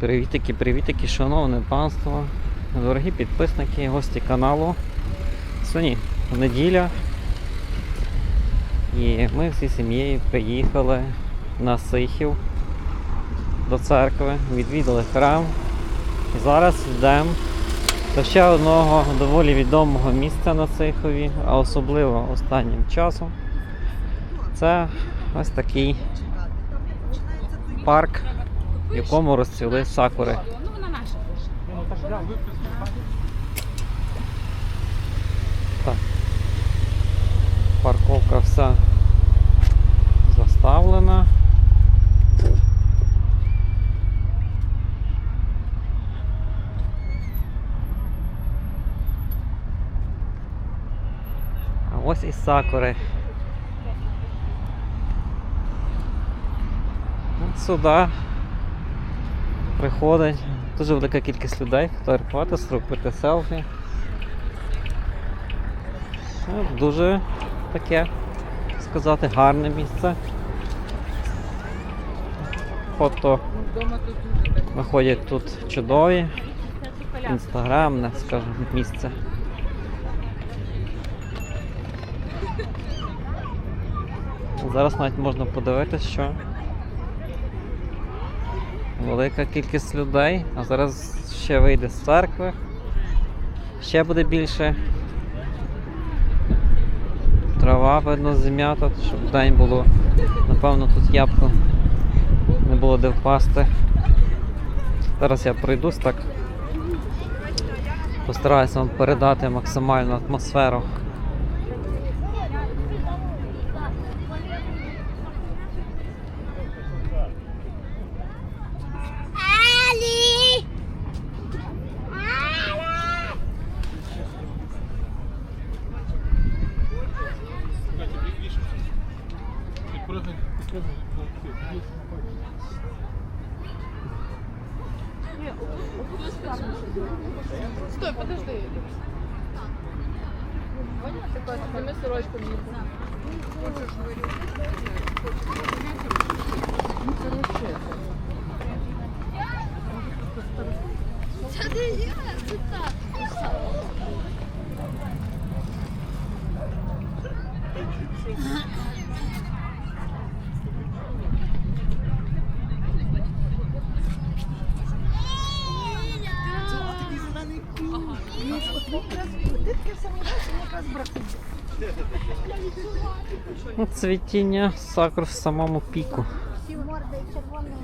Привітики, привітики, шановне панство, дорогі підписники, гості каналу. Сьогодні неділя. І ми всі сім'єю приїхали на Сихів до церкви, відвідали храм. І зараз йдемо до ще одного доволі відомого місця на Сихові, а особливо останнім часом. Це ось такий парк, в якому розцвіли сакури. Ну, вона наша. Так. Парковка вся заставлена. А ось і сакури. От сюди приходить дуже велика кількість людей, фотографувати, зробити селфі. Дуже таке, сказати, гарне місце. Фото виходять тут чудові. Інстаграмне, скажімо, місце. Зараз навіть можна подивитися, що велика кількість людей, а зараз ще вийде з церкви. Ще буде більше. Трава видно зім'ята, щоб день було. Напевно, тут ябко не було де впасти. Зараз я пройдусь так. Постараюся вам передати максимальну атмосферу. Стой, подожди. Такое, сними сорочку мені. Хочеш Це не я, це так. Ну, Цвітіння сакур в самому піку. Всі морди червоної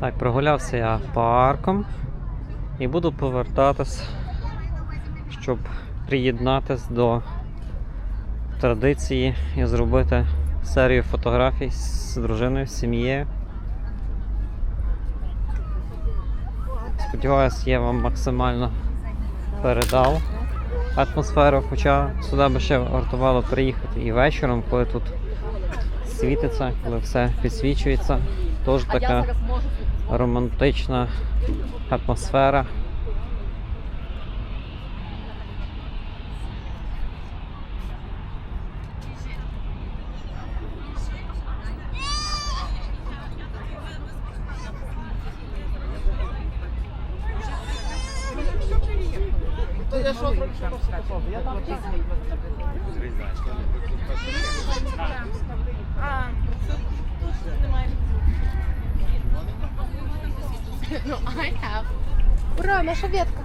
Так, прогулявся я парком і буду повертатись, щоб приєднатись до традиції і зробити серію фотографій з дружиною, з сім'єю. Сподіваюсь, я вам максимально передав атмосферу, хоча сюди би ще вартувало приїхати і вечором, коли тут світиться, коли все підсвічується. Тож така романтична атмосфера. А, тут немає. Ну, I have. Ура, наша ветка.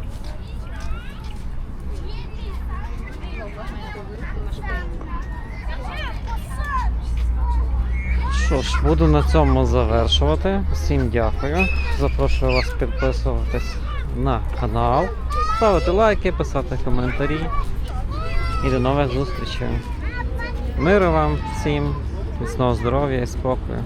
Що ж, буду на цьому завершувати. Всім дякую. Запрошую вас підписуватись на канал, ставити лайки, писати коментарі. І до нових зустрічей. Миру вам всім, міцного здоров'я і спокою.